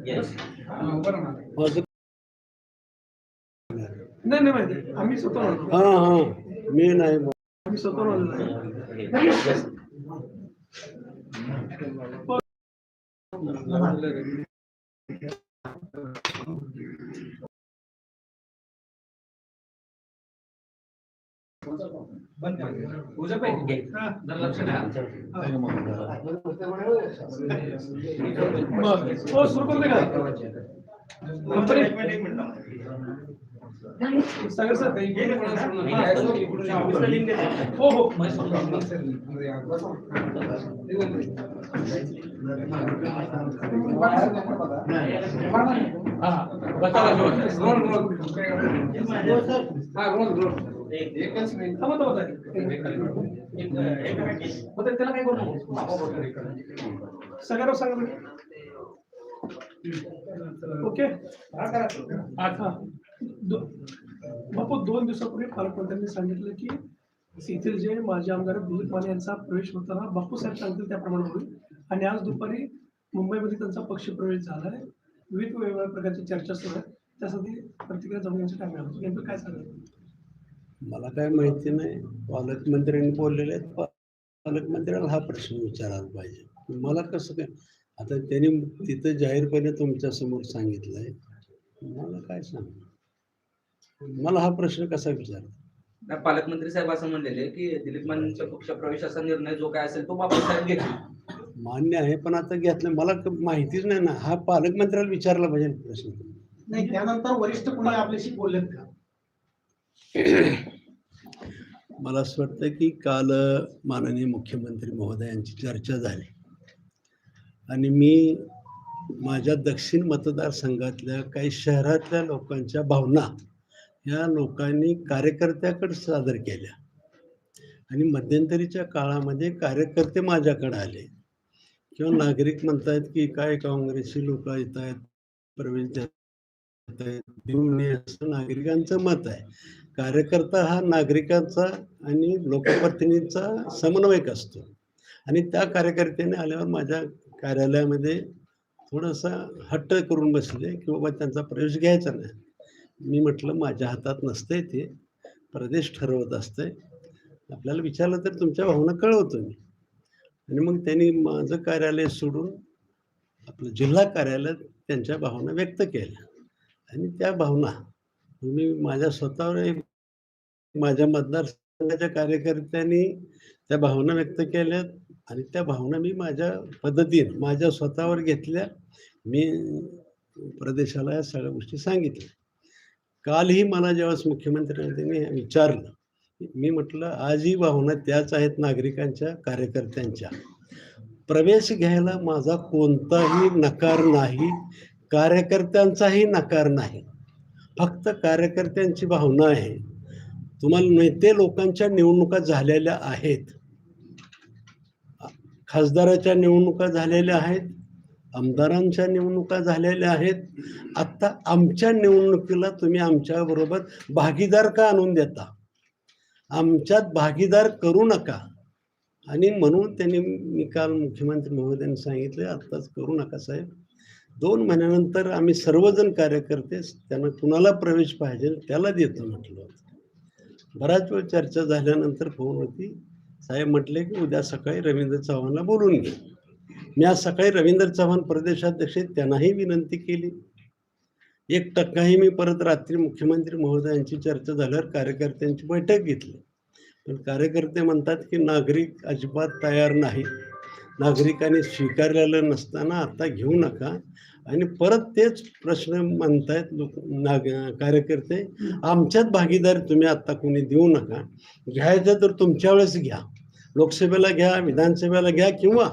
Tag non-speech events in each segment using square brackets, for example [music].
माझं नाही नाही माहिती आम्ही स्वतः आलो. हा हा मी नाही बोल- आम्ही स्वतः बंद कर दे पूजा पे दर लक्ष्य ना। हाँ। हाँ। ओ सुरू कर देगा। हाँ। कंपनी एक। मिनट एक मिनट। सागर सर ये कोणा लिंक दे हो हो। मैं सुरू सर देखो थांबा, थांबा, त्याला काय. सगळ्यांना सांगा बरं. ओके. हा. दो- बापू दोन दिवसापूर्वी पालकमंत्र्यांनी सांगितलं की येथील जे माजी आमदार दिलीप माने यांचा प्रवेश होताना बापू साहेब सांगतील त्याप्रमाणे होईल. आणि आज दुपारी मुंबईमध्ये त्यांचा पक्ष प्रवेश झाला आहे विविध वेगवेगळ्या प्रकारची चर्चा सुरू आहे. त्यासाठी प्रतिक्रिया जाणून घ्यायचं टाइम आहे. नेमकं काय सांगाल? मला काय माहिती नाही. पालकमंत्र्यांनी बोललेले आहेत. पालकमंत्र्याला हा प्रश्न विचारायला पाहिजे. मला कसं काय? आता त्यांनी तिथं जाहीरपणे तुमच्यासमोर सांगितलंय. मला काय सांग मला हा प्रश्न कसा विचार नाही, पालकमंत्री साहेब असं म्हणलेले की दिलीप मानेंच्या पक्ष प्रवेशाचा निर्णय जो काय असेल तो बाबासाहेब घेतील. मान्य आहे पण आता घेतलं मला माहितीच नाही ना. हा पालकमंत्र्याला विचारला पाहिजे प्रश्न. नाही त्यानंतर वरिष्ठ कोणी आपल्याशी बोललेत का? मला असं वाटतं की काल माननीय मुख्यमंत्री महोदयांची चर्चा झाली. आणि मी माझ्या दक्षिण मतदारसंघातल्या काही शहरातल्या लोकांच्या भावना या लोकांनी कार्यकर्त्याकडे सादर केल्या. आणि मध्यंतरीच्या काळामध्ये कार्यकर्ते माझ्याकडे आले. किंवा नागरिक म्हणतायत की काय काँग्रेसी लोक येत आहेत प्रवेश देत आहेत देऊ नये असं नागरिकांचं मत आहे. कार्यकर्ता हा नागरिकांचा आणि लोकप्रतिनिधींचा समन्वयक असतो. आणि त्या कार्यकर्त्याने आल्यावर माझ्या कार्यालयामध्ये थोडासा हट्ट करून बसले की बाबा त्यांचा प्रवेश घ्यायचा नाही. मी म्हटलं माझ्या हातात नसते ते. प्रदेश ठरवत असते आपल्याला विचारलं तर तुमच्या भावना कळवतो मी. आणि मग त्यांनी माझं कार्यालय सोडून आपलं जिल्हा कार्यालयात त्यांच्या भावना व्यक्त केल्या. आणि त्या भावना मी माझ्या स्वतःवर माझ्या मतदारसंघाच्या कार्यकर्त्यांनी त्या भावना व्यक्त केल्यात आणि त्या भावना मी माझ्या पद्धतीने माझ्या स्वतःवर घेतल्या. मी प्रदेशाला या सगळ्या गोष्टी सांगितल्या. कालही मला ज्यावेळेस मुख्यमंत्र्यांनी त्यांनी विचारलं मी म्हटलं आजही भावना त्याच आहेत नागरिकांच्या कार्यकर्त्यांच्या. प्रवेश घ्यायला माझा कोणताही नकार नाही कार्यकर्त्यांचाही नकार नाही. फक्त कार्यकर्त्यांची भावना आहे. तुम्हाला नेते लोकांच्या निवडणुका झालेल्या आहेत. खासदाराच्या निवडणुका झालेल्या आहेत आमदारांच्या निवडणुका झालेल्या आहेत. आत्ता आमच्या निवडणुकीला तुम्ही आमच्याबरोबर भागीदार का आणून देता? आमच्यात भागीदार करू नका. आणि म्हणून त्यांनी मी काल मुख्यमंत्री महोदयांनी सांगितलं आत्ताच करू नका साहेब. दोन महिन्यानंतर आम्ही सर्वजण कार्यकर्ते त्यांना कुणाला प्रवेश पाहिजे त्याला देतो म्हटलं होतं. बराच वेळ चर्चा झाल्यानंतर फोन होती. साहेब म्हटले की उद्या सकाळी रवींद्र चव्हाणला बोलून घे. मी आज सकाळी रवींद्र चव्हाण प्रदेशाध्यक्ष त्यांनाही विनंती केली. एक टक्काही मी परत रात्री मुख्यमंत्री महोदयांची चर्चा झाल्यावर कार्यकर्त्यांची बैठक घेतली. पण कार्यकर्ते म्हणतात की नागरिक अजिबात तयार नाही नागरिकांनी स्वीकारलेलं नसताना आता घेऊ नका. आणि परत तेच प्रश्न म्हणतायत लोक नाग कार्यकर्ते आमच्यात भागीदार तुम्ही आत्ता कोणी देऊ नका. घ्यायचं तर तुमच्या वेळेस घ्या. लोकसभेला घ्या विधानसभेला घ्या किंवा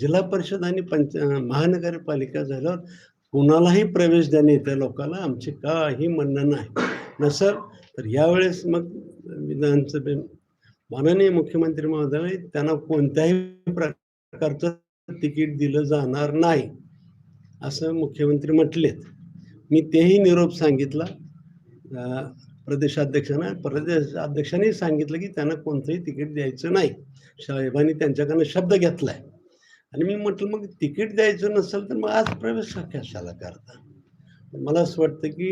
जिल्हा परिषद आणि पंच महानगरपालिका झाल्यावर कुणालाही प्रवेश देणे त्या लोकांना आमचे काही म्हणणं नाही. नसल तर यावेळेस मग विधानसभे माननीय मुख्यमंत्री महोदय त्यांना कोणत्याही प्रकारचं तिकीट दिलं जाणार नाही असं मुख्यमंत्री म्हटलेत. मी तेही निरोप सांगितला. प्रदेशाध्यक्षांना प्रदेशाध्यक्षांनी सांगितलं की त्यांना कोणतंही तिकीट द्यायचं नाही. साहेबांनी त्यांच्याकडनं शब्द घेतलाय. आणि मी म्हटलं मग तिकीट द्यायचं नसेल तर मग आज प्रवेश कशाला करता? मला असं वाटतं की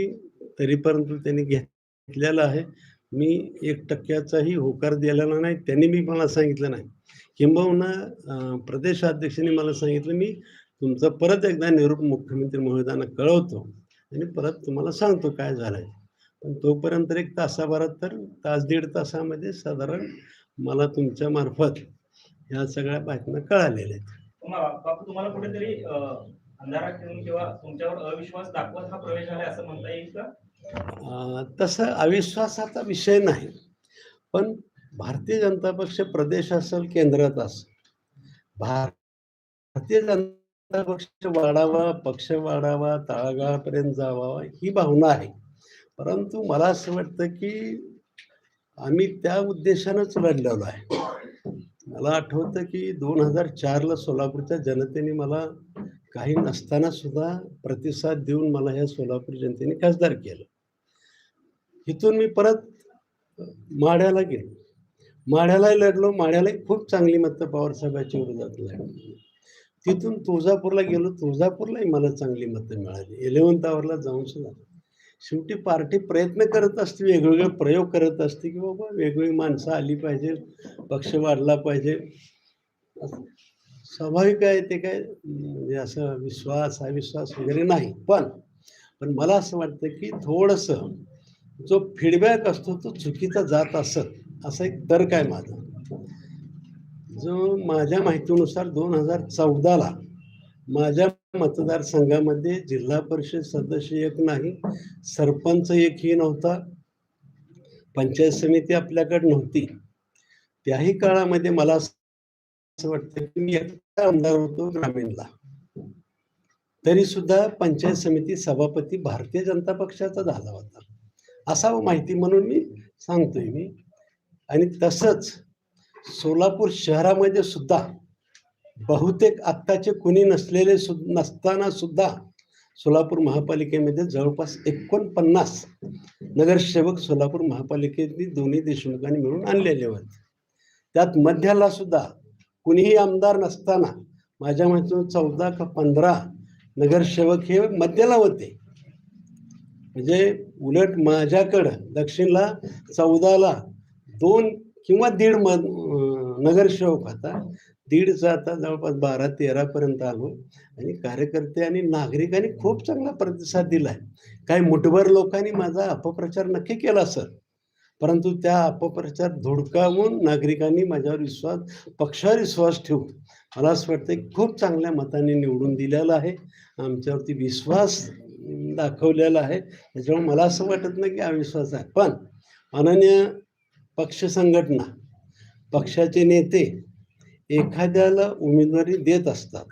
तरीपर्यंत त्यांनी घेतलेलं आहे. मी एक टक्क्याचाही होकार दिलेला नाही. त्यांनी मी मला सांगितलं नाही. किंबहुना प्रदेशाध्यक्षांनी मला सांगितलं मी तुमचा परत एकदा निरूप मुख्यमंत्री महोदयांना कळवतो आणि परत तुम्हाला सांगतो काय झालंय. पण तोपर्यंत एक तासाभरात तर तास दीड तासामध्ये साधारण मला तुमच्या मार्फत ह्या सगळ्या बातम्या कळालेल्या आहेत. बापू तुम्हाला कुठेतरी अंधारात ठेवून किंवा तुमच्यावर अविश्वास दाखवत हा प्रवेश झाला असं म्हणता येईल का? तसं अविश्वासाचा विषय नाही. पण भारतीय जनता पक्ष प्रदेश असेल केंद्रात असेल भारतीय जनता पक्ष वाढावा पक्ष वाढावा तळागाळापर्यंत जावा ही भावना आहे. परंतु मला असं वाटतं की आम्ही त्या उद्देशानंच लढलेलो आहे. मला आठवतं की दोन हजार चारला सोलापूरच्या जनतेने मला काही नसताना सुद्धा प्रतिसाद देऊन मला ह्या सोलापूर जनतेने खासदार केलं. इथून मी परत माढ्याला गेलो. माढ्यालाही लढलो. माढ्यालाही खूप चांगली मतं पवारसाहेबांच्या विरोधात लढली. तिथून तुळजापूरला गेलो. तुळजापूरलाही मला चांगली मतं मिळाली. इलेव्हन्थ आवरला जाऊन सुद्धा. शेवटी पार्टी प्रयत्न करत असते वेगवेगळे प्रयोग करत असते की बाबा वेगवेगळी माणसं आली पाहिजे पक्ष वाढला पाहिजे. स्वाभाविक आहे ते काय म्हणजे असं विश्वास अविश्वास वगैरे नाही. पण पण मला असं वाटतं की थोडंसं जो फीडबॅक असतो तो चुकीचा जात असत असा एक तर्क आहे माझा. जो माझ्या माहितीनुसार दोन हजार चौदाला माझ्या मतदारसंघामध्ये जिल्हा परिषद सदस्य एक नाही सरपंच एकही नव्हता पंचायत समिती आपल्याकडे नव्हती. त्याही काळामध्ये मला असं वाटतं की मी एकटा आमदार होतो ग्रामीणला. तरी सुद्धा पंचायत समिती सभापती भारतीय जनता पक्षाचा झाला होता. असावं माहिती म्हणून मी सांगतोय मी. आणि तसंच सोलापूर शहरामध्ये सुद्धा बहुतेक आत्ताचे कुणी नसलेले सु नसताना सुद्धा सोलापूर महापालिकेमध्ये जवळपास एकोणपन्नास नगरसेवक सोलापूर महापालिकेतली दोन्ही देशमुखांनी मिळून आणलेले होते. त्यात मध्याला सुद्धा कुणीही आमदार नसताना माझ्या मते चौदा का पंधरा नगरसेवक हे मध्याला होते. म्हणजे उलट माझ्याकडं दक्षिणला चौदाला दोन किंवा दीड म नगरसेवक होता. दीडचा आता जवळपास बारा तेरापर्यंत आलो. आणि कार्यकर्ते आणि नागरिकांनी खूप चांगला प्रतिसाद दिलाय काही मुठभर लोकांनी माझा अपप्रचार नक्की केला सर. परंतु त्या अपप्रचार धुडकावून नागरिकांनी माझ्यावर विश्वास पक्षावर विश्वास ठेवून मला असं वाटतं की खूप चांगल्या मताने निवडून दिलेला आहे. आमच्यावरती विश्वास दाखवलेला आहे. त्याच्यामुळे मला असं वाटत नाही की अविश्वास आहे. पण माननीय पक्ष संघटना पक्षाचे नेते एखाद्याला उमेदवारी देत असतात.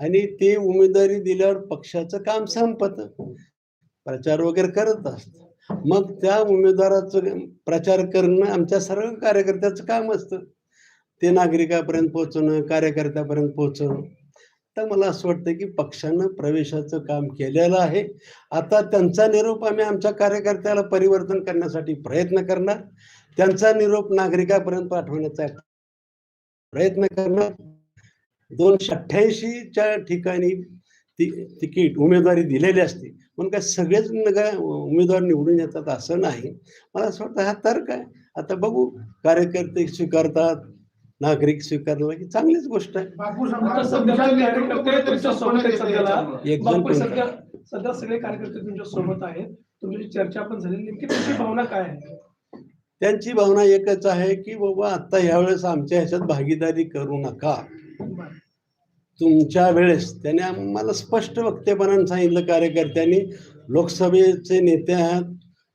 आणि ते उमेदवारी दिल्यावर पक्षाचं काम संपतं. प्रचार वगैरे करत असत मग त्या उमेदवाराचं प्रचार करणं आमच्या सर्व कार्यकर्त्याचं काम असतं. ते नागरिकापर्यंत पोहोचवणं कार्यकर्त्यापर्यंत पोहोचवणं तर मला असं वाटतं की पक्षानं प्रवेशाचं काम केलेलं आहे. आता त्यांचा निरोप आम्ही आमच्या कार्यकर्त्याला परिवर्तन करण्यासाठी प्रयत्न करणार. त्यांचा निरोप नागरिकापर्यंत पाठवण्याचा प्रयत्न करणार. दोनशे अठ्ठ्याऐंशीच्या ठिकाणी ती तिकीट उमेदवारी दिलेली असते. पण काय सगळेच उमेदवार निवडून येतात असं नाही. मला असं वाटतं हा तर्क आहे. आता बघू कार्यकर्ते स्वीकारतात नागरिक स्वीकारला की चांगलीच गोष्ट आहे. एक सध्या सगळे कार्यकर्ते तुमच्यासोबत आहेत. तुमची चर्चा पण झाली. नेमकी तुमची भावना काय आहे? त्यांची भावना एकच आहे की बाबा आता ह्यावेळेस आमच्या ह्याच्यात भागीदारी करू नका. तुमच्या वेळेस त्याने आम्हाला स्पष्ट वक्तेपणाने सांगितलं कार्यकर्त्यांनी लोकसभेचे नेते आहात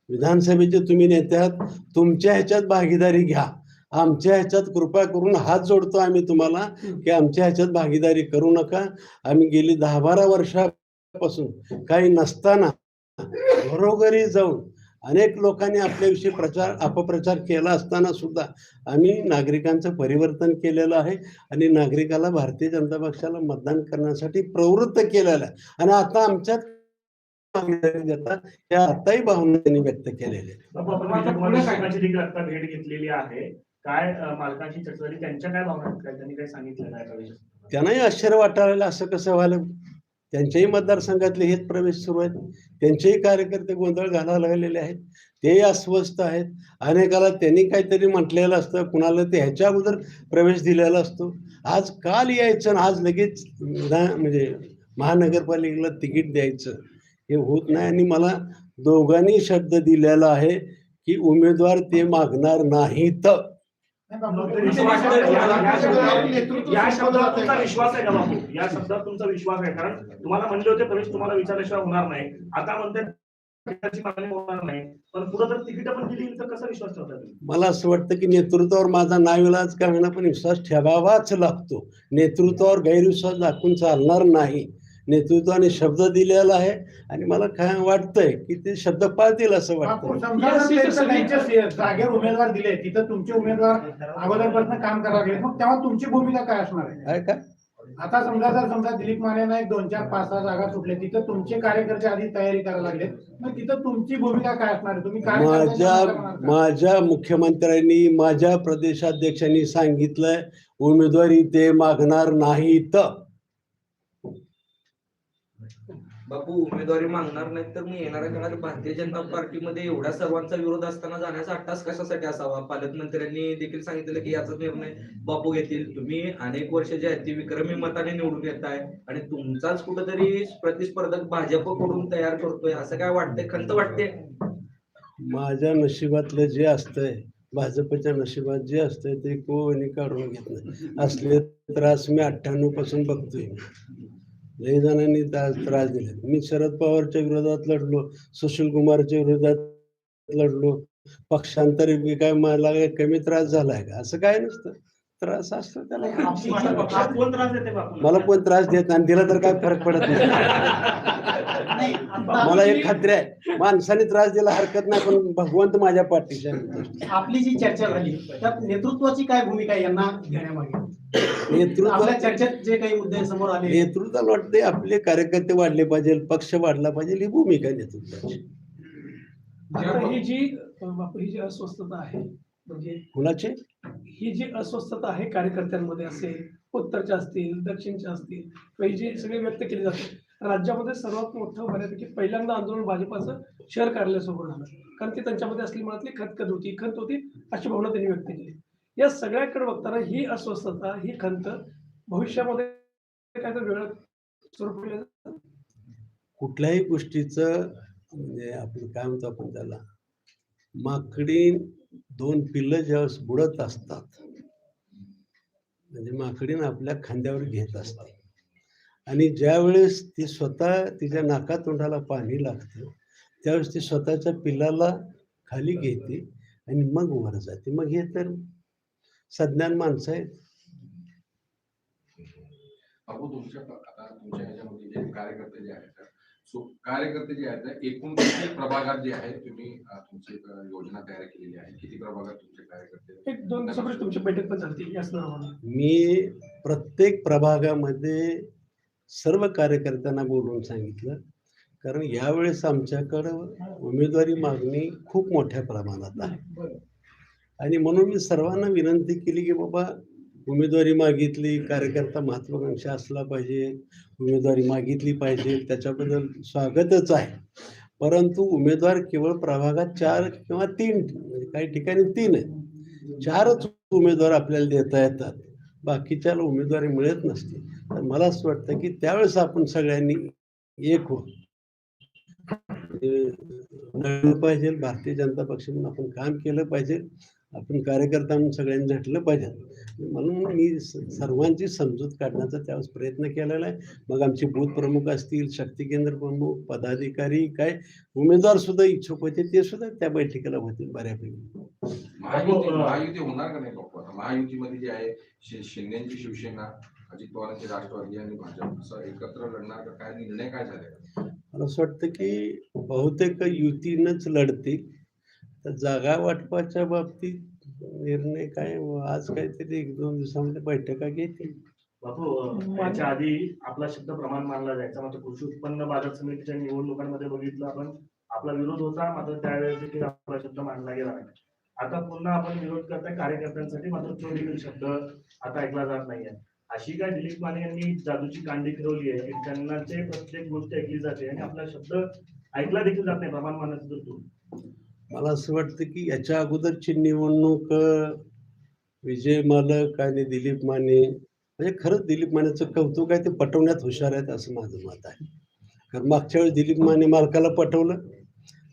विधानसभेचे तुम्ही नेते आहात तुमच्या ह्याच्यात भागीदारी घ्या. आमच्या ह्याच्यात कृपा करून हात जोडतो आम्ही तुम्हाला की आमच्या ह्याच्यात भागीदारी करू नका. आम्ही गेली दहा बारा वर्षापासून काही नसताना घरोघरी जाऊन अनेक लोकांनी आपल्याविषयी प्रचार अपप्रचार केला असताना सुद्धा आम्ही नागरिकांचं परिवर्तन केलेलं आहे आणि नागरिकाला भारतीय जनता पक्षाला मतदान करण्यासाठी प्रवृत्त केलेलं आहे. आणि आता आमच्यात आताही भावना त्यांनी व्यक्त केलेल्या भेट घेतलेली आहे. काय अं, मालकांशी चर्चा झाली? त्यांच्या काय भावना त्यांनी काय सांगितलं? त्यांनाही आश्चर्य वाटायला असं कसं व्हायलं त्यांच्याही मतदारसंघातले हेच प्रवेश सुरू आहेत. त्यांचेही कार्यकर्ते गोंधळ घालायला लागलेले आहेत. तेही अस्वस्थ आहेत. अनेकाला त्यांनी काहीतरी म्हटलेलं असतं. कुणाला ते ह्याच्या अगोदर प्रवेश दिलेला असतो. आज काल यायचं आणि आज लगेच म्हणजे महानगरपालिकेला तिकीट द्यायचं. हे होत नाही आणि मला दोघांनी शब्द दिलेला आहे की उमेदवार ते मागणार नाहीत. या शब्दावर तुमचा विश्वास आहे का बापू या शब्दावर तुमचा विश्वास आहे. कारण तुम्हाला म्हणले होते प्रवेश तुम्हाला विचारल्याशिवाय होणार नाही. आता म्हणते तिकिटाची मागणी होणार नाही. पण पुढे जर तिकीट पण दिली तर कसा विश्वास ठेवता तुम्ही मला असं वाटतं की नेतृत्वावर माझा नाविलाज का होईना पण विश्वास ठेवावाच लागतो. नेतृत्वावर गैरविश्वास दाखवून चालणार नाही. नेतृत्वाने शब्द दिलेला आहे. आणि मला काय वाटतंय की ते शब्द पाळतील असं वाटतं जागेवर उमेदवार दिले तिथं तुमचे उमेदवार अगोदरपासून काम करायला लागले. मग तेव्हा तुमची भूमिका काय असणार आहे? का? आता समजा जर समजा दिलीप मानेना एक दोन चार पाच सहा जागा सुटले तिथं तुमचे कार्यकर्ते आधी तयारी करायला लागले. मग तिथं तुमची भूमिका काय असणार आहे? तुम्ही माझ्या? माझ्या मुख्यमंत्र्यांनी माझ्या प्रदेशाध्यक्षांनी सांगितलंय उमेदवारी ते मागणार नाहीत. बापू उमेदवारी मागणार नाही तर मी येणाऱ्या काळात भारतीय जनता पार्टीमध्ये एवढ्या सर्वांचा विरोध असताना जाण्याचा अट्टास कशासाठी असावा? पालकमंत्र्यांनी देखील सांगितलं की याचा निर्णय बापू घेतील. तुम्ही अनेक वर्ष जे आहेत ती विक्रमी मताने निवडून येत आहे आणि तुमचाच कुठेतरी प्रतिस्पर्धक भाजपकडून तयार करतोय. असं काय वाटतंय? खंत वाटते माझ्या नशिबातलं जे असतंय भाजपच्या नशिबात जे असतंय ते कोणी काढून घेत नाही. असले त्रास मी अठ्ठ्याण्णवपासून बघतोय. लई जणांनी त्रास त्रास दिले. मी शरद पवारच्या विरोधात लढलो सुशील कुमारच्या विरोधात लढलो. पक्षांतर काय मला कमी त्रास झालाय का? असं काय नसतं. त्रास असतो त्याला मला कोण त्रास देत नाही आणि दिला तर काय फरक पडत नाही. नाही, मला एक खात्री आहे माणसाने त्रास दिला हरकत नाही पण भगवंत माझ्या पाठीशी आहे. आपली जी चर्चा झाली त्यात नेतृत्वाची काय भूमिका यांना घेण्यामागे? नेतृत्व चर्चेत जे काही मुद्दे समोर आले नेतृत्वाला वाटते आपले कार्यकर्ते वाढले पाहिजे पक्ष वाढला पाहिजे ही भूमिका आहे नेतृत्वाची. ही जी अस्वस्थता आहे म्हणजे कुणाचे? ही जी अस्वस्थता आहे कार्यकर्त्यांमध्ये असेल उत्तरच्या असतील दक्षिणच्या असतील किंवा ही जी सगळे व्यक्त केली जाते राज्यामध्ये सर्वात मोठं बऱ्यापैकी पहिल्यांदा आंदोलन भाजपाचं शहर कार्यालयासमोर झालं. कारण ती त्यांच्यामध्ये असली मनातली खतखत होती खंत होती अशी भावना त्यांनी व्यक्त केली. या सगळ्याकडे बघताना ही अस्वस्थता ही खंत भविष्यामध्ये काय तर वेगळं स्वरूप. कुठल्याही गोष्टीचं म्हणजे आपण काय म्हणतो आपण त्याला माकडी दोन पिल्लं ज्यावेळेस बुडत असतात म्हणजे माकडीनं आपल्या खांद्यावर घेत असते. आणि ज्यावेळेस ती स्वतः तिच्या नाकातोंडाला पाणी लागतं त्यावेळेस ती स्वतःच्या पिल्लाला खाली घेते आणि मग वर जाते. मग हे तर सज्ञान माणसं आहेत. तुमच्या कार्यकर्ते जे आहेत सो कार्यकर्ते जे आहेत ना, एकूण किती प्रभागात जे आहेत तुम्ही तुमची योजना तयार केलेली आहे. किती प्रभागात तुमचे कार्यकर्ते? आहेत? एक दोन तुमची बैठक पण झाली मी प्रत्येक प्रभागामध्ये सर्व कार्यकर्त्यांना बोलवून सांगितलं. कारण यावेळेस आमच्याकडं उमेदवारी मागणी खूप मोठ्या प्रमाणात आहे. आणि म्हणून मी सर्वांना विनंती केली की बाबा उमेदवारी मागितली कार्यकर्ता महत्वाकांक्षी असला पाहिजे उमेदवारी मागितली पाहिजे त्याच्याबद्दल स्वागतच आहे. परंतु उमेदवार केवळ प्रभागात चार किंवा तीन म्हणजे काही ठिकाणी तीन आहे चारच उमेदवार आपल्याला देता येतात. बाकीच्याला उमेदवारी मिळत नसते. तर मला असं वाटतं की त्यावेळेस आपण सगळ्यांनी एक हो पाहिजे भारतीय जनता पक्ष म्हणून आपण काम केलं पाहिजे. आपण कार्यकर्ता म्हणून सगळ्यांनी झटलं पाहिजे. म्हणून मी सर्वांची समजूत काढण्याचा त्यावेळेस प्रयत्न केलेला आहे. मग आमचे बूथ प्रमुख असतील शक्ती केंद्र प्रमुख पदाधिकारी काय उमेदवार सुद्धा इच्छुक होते ते सुद्धा त्या बैठकीला होते बऱ्यापैकी. महायुती होणार का नाही महायुतीमध्ये जे आहे शिंदेची शिवसेना अजित पवारांची राष्ट्रवादी आणि भाजप असं एकत्र लढणार का? काय निर्णय काय झाले? मला असं वाटतं की बहुतेक युतीनंच लढतील. तर जागा वाटपाच्या बाबतीत निर्णय काय? आज काहीतरी एक दोन दिवसामध्ये बैठका घेतील. बापू याच्या आधी आपला शब्द प्रमाण मानला जायचा. मात्र कृषी उत्पन्न बाजार समितीच्या निवडणुकांमध्ये बघितलं आपण. आपला विरोध होता मात्र त्यावेळेस देखील आपला शब्द मानला गेला नाही. आता पुन्हा आपण विरोध करताय कार्यकर्त्यांसाठी मात्र तो देखील शब्द आता ऐकला जात नाहीये. अशी काय दिलीप माने यांनी जादूची कांडी फिरवली आहे की त्यांनाचे प्रत्येक गोष्ट ऐकली जाते आणि आपला शब्द ऐकला देखील जात नाही प्रमाण मानाचं तू मला असं वाटतं की याच्या अगोदरची निवडणूक विजय मालक आणि दिलीप माने म्हणजे खरंच दिलीप मानेचं कौतुक आहे ते पटवण्यात हुशार आहेत असं माझं मत आहे. कारण मागच्या वेळेस दिलीप माने मालकाला पटवलं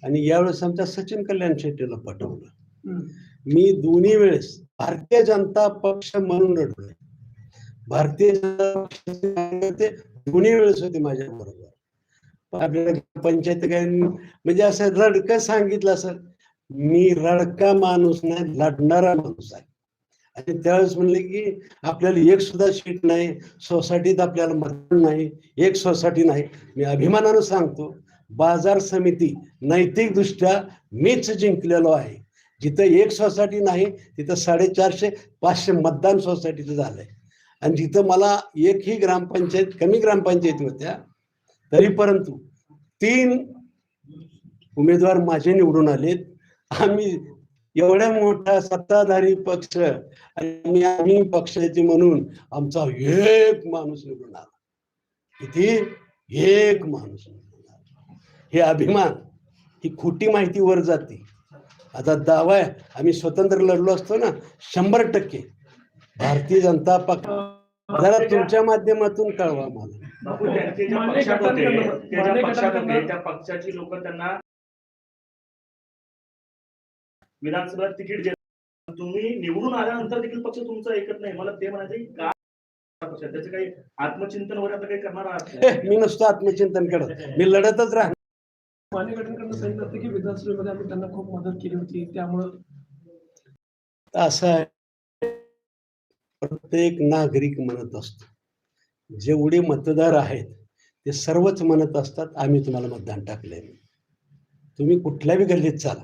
आणि यावेळेस आमच्या सचिन कल्याण शेट्टीला पटवलं. मी दोन्ही वेळेस भारतीय जनता पक्ष म्हणून लढलोय. भारतीय जनता पक्षाचे दोन्ही वेळेस होते माझ्या बरोबर आपल्याला पंचायत काय म्हणजे असं रडकं सांगितलं असं मी रडका माणूस नाही लढणारा माणूस आहे. आणि त्यावेळेस म्हणले की आपल्याला एक सुद्धा सीट नाही सोसायटीत आपल्याला मतदान नाही एक सोसायटी नाही. मी अभिमानानं सांगतो बाजार समिती नैतिकदृष्ट्या मीच जिंकलेलो आहे. जिथं एक सोसायटी नाही तिथं साडेचारशे पाचशे मतदान सोसायटीचं झालंय. आणि जिथं मला एकही ग्रामपंचायत कमी ग्रामपंचायती होत्या तरी परंतु तीन उमेदवार माझे निवडून आलेत. आम्ही एवढ्या मोठा सत्ताधारी पक्ष आणि आम्ही पक्षाचे म्हणून आमचा एक माणूस निवडून आला. किती? एक माणूस निवडून आला. हे अभिमान ही खोटी माहिती वर जाते. आता दावा आहे आम्ही स्वतंत्र लढलो असतो ना शंभर टक्के. भारतीय जनता पक्ष जरा तुमच्या माध्यमातून कळवा मला. त्या पक्षाची लोक त्यांना विधानसभेत तिकीट देत तुम्ही निवडून आल्यानंतर देखील पक्ष तुमचा ऐकत नाही. मला ते म्हणायचं की पक्ष? त्याचं काही आत्मचिंतन वगैरे आता काही करणार आहात [laughs] मी नसतो आत्मचिंतन करत. मी लढतच राहणार. माने गटांकडनं सांगितलं होतं की विधानसभेमध्ये आम्ही त्यांना खूप मदत केली होती. त्यामुळं असं आहे. प्रत्येक नागरिक म्हणत असतो जेवढे मतदार आहेत ते सर्वच म्हणत असतात आम्ही तुम्हाला मतदान टाकले तुम्ही कुठल्याही गल्लीत चाला.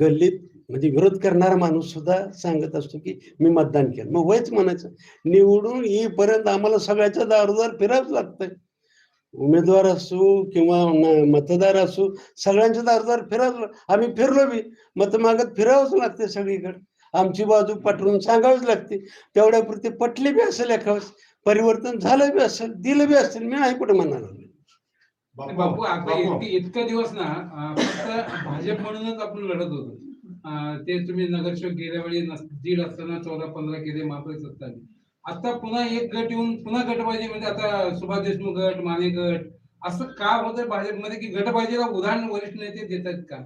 गल्लीत म्हणजे विरोध करणारा माणूस सुद्धा सांगत असतो की मी मतदान केलं. मग वयच म्हणायचं निवडून येईपर्यंत आम्हाला सगळ्याच्या दारोदार फिरावंच लागतंय. उमेदवार असू किंवा मतदार असू सगळ्यांच्या दारोदार फिरावं आम्ही फिरलो बी मत मागत फिरावंच लागते सगळीकडे. आमची बाजू पटवून सांगावीच लागते. तेवढ्यापुरती पटली बी असेल एखादं परिवर्तन झालं बी असेल दिलं बी असेल मी नाही कुठे म्हणालो. बापू आता इतके दिवस ना फक्त भाजप म्हणूनच आपण लढत होतो. ते तुम्ही नगरसेवक गेल्या वेळी दीड असताना चौदा पंधरा केले महापौर असताना आता पुन्हा एक गट येऊन पुन्हा गटबाजी म्हणजे आता सुभाष देशमुख गट माने गट असं का होतंय भाजपमध्ये की गटबाजीला उदाहरण वरिष्ठ नेते देत आहेत का?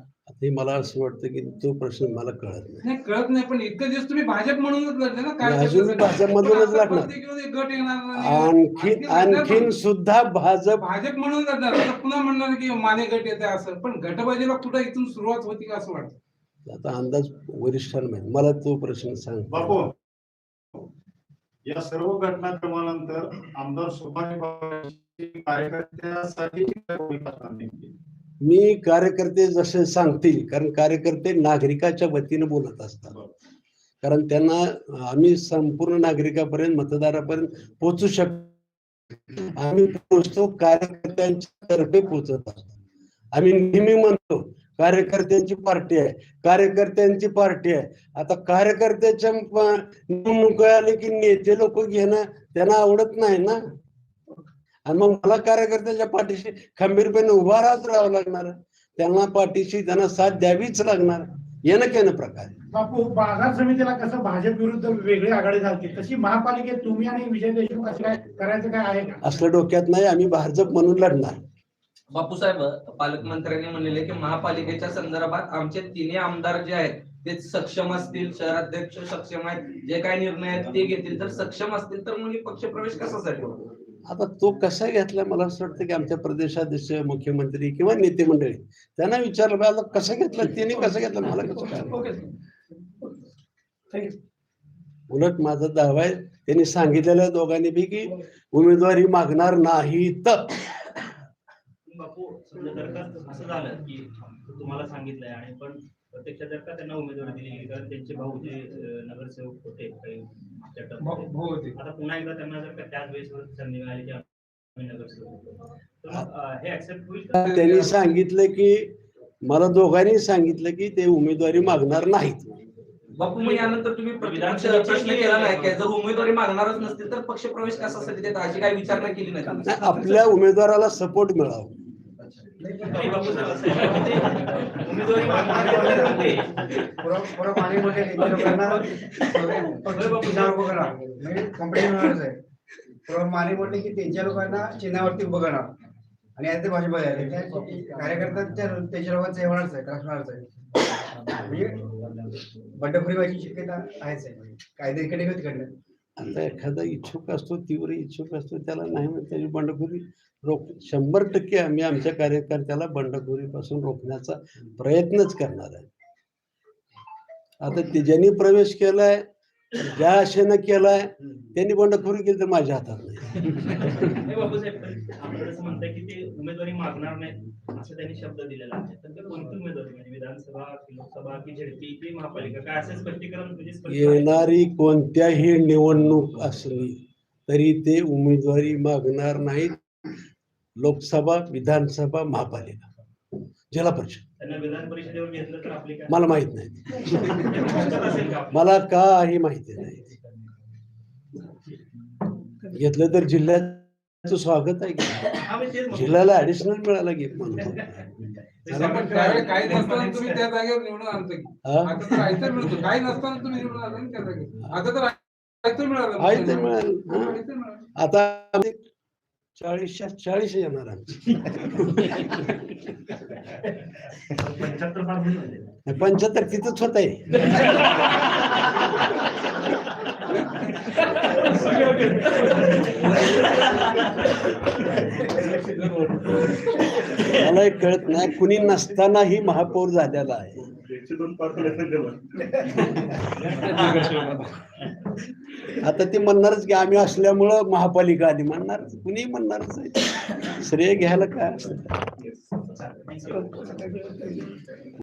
ते मला असं वाटतं की तो प्रश्न मला कळत नाही नाही कळत नाही पण इतके दिवस तुम्ही भाजप म्हणूनच लढले ना अजून? भाजपमधूनच पण. प्रत्येक एक गट येणार नाही. आणखीन. सुद्धा भाजप भाजप म्हणून लढणार आता पुन्हा म्हणणार की माने गट येते असं पण गटबाजीला कुठं इथून सुरुवात होती का असं वाटतं आता अंदाज वरिष्ठांना माहिती मला तो प्रश्न सांग बापू या सर्व घटनाक्रमानंतर आमदार सुभाष कार्यकर्त्यासाठी भूमिका? मी कार्यकर्ते जसे सांगतील कारण कार्यकर्ते नागरिकाच्या वतीने बोलत असतात. कारण त्यांना आम्ही संपूर्ण नागरिकापर्यंत मतदारापर्यंत पोहोचू शकतो आम्ही पोहोचतो कार्यकर्त्यांच्या तर्फे पोहोचत असतो. आम्ही नेहमी म्हणतो कार्यकर्त्यांची पार्टी आहे कार्यकर्त्यांची पार्टी आहे. आता कार्यकर्त्याच्या निवडणुका आले की नेते लोक घेणं त्यांना आवडत नाही ना? आणि मग मला कार्यकर्त्याच्या पाठीशी खंबीरपणे उभा राहत राहावं लागणार. त्यांना पाठीशी त्यांना साथ द्यावीच लागणार. येणं केनं प्रकार. बापू बाजार समितीला कसं भाजप विरुद्ध वेगळी आघाडी झाली तशी महापालिकेत तुम्ही आणि विजय देशमुख असं काय करायचं काय आहे का? असलं डोक्यात नाही आम्ही भाजप म्हणून लढणार. बापूसाहेब पालकमंत्र्यांनी म्हणलेले की महापालिकेच्या संदर्भात आमचे तिन्ही आमदार जे आहेत ते सक्षम असतील शहराध्यक्ष सक्षम आहेत जे काही निर्णय आहेत ते घेतील. तर सक्षम असतील तर मग हे पक्ष प्रवेश कशासाठी होतो आता तो कसा घेतला मला असं वाटतं की आमच्या प्रदेशाध्यक्ष मुख्यमंत्री किंवा नेते मंडळी त्यांना विचारलं "बा, आता कसं घेतलं त्यांनी कसं घेतलं मला कसं उलट माझा दावा आहे त्यांनी सांगितलेल्या दोघांनी बी की उमेदवारी मागणार नाही तर बापू समजा जर का असं झालं की तुम्हाला सांगितलंय आणि पण प्रत्यक्षात जर का त्यांना उमेदवारी दिली कारण त्यांचे भाऊ जे नगरसेवक होते काही आता पुन्हा एकदा त्यांना जर त्याच वेळेस संधी मिळाली की हे? त्यांनी सांगितलं की मला दोघांनी सांगितलं की ते उमेदवारी मागणार नाहीत. बापू मग यानंतर तुम्ही प्रतिपक्षाला प्रश्न केला नाही काय जर उमेदवारी मागणारच नसतील तर पक्ष प्रवेश कशासाठी देत अशी काही विचारणा केली नाही, आपल्या उमेदवाराला सपोर्ट मिळावा. साहेब, असं आहे होते. माने म्हटले की त्यांच्या लोकांना चिन्हावरती उभं करणार आणि आता आहे त्या कार्यकर्त्यांच्या त्यांच्या लोकांचं हे होणारच आहे त्रास आहे म्हणजे बंडखोरी व्हायची शक्यता आहेच आहे कायदे इकडे किंवा तिकडे आता एखादा इच्छुक असतो तीव्र इच्छुक असतो त्याला नाही म्हणत त्याची बंडखोरी रोख शंभर टक्के आम्ही आमच्या कार्यकर्त्याला बंडखोरीपासून रोखण्याचा प्रयत्नच करणार आहे. आता ते ज्यांनी प्रवेश केलाय ज्या आशेनं केलाय त्यांनी बंडखोरी केली तर माझ्या हातात नाही. नाही, बापूसाहेब, पण आपण असं म्हणताय की ते उमेदवारी मागणार नाही असं त्यांनी शब्द दिलेला आहे. तर ते कोणती उमेदवारी? म्हणजे म्हणजे? येणारी कोणत्याही निवडणूक असली तरी ते उमेदवारी मागणार नाहीत. लोकसभा विधानसभा महापालिका. जिल्हा परिषद. त्यांना विधान परिषदेवर घेतलं तर आपली काय? मला माहीत नाही. असेल [laughs] का मला काही माहिती नाही. घेतलं तर जिल्ह्याचं स्वागत आहे हा. जिल्ह्याला ऍडिशनल मिळाला की [laughs] म्हणून हा? आता चाळीसच्या चाळीस येणार आमची. पंच्याहत्तर तिथंच होत आहे मला कळत नाही कुणी नसतानाही महापौर झालेला आहे. दोन. आता ते म्हणणारच की आम्ही असल्यामुळं महापालिका आली. म्हणणार कुणी म्हणणारच आहे श्रेय घ्यायला काय असतं?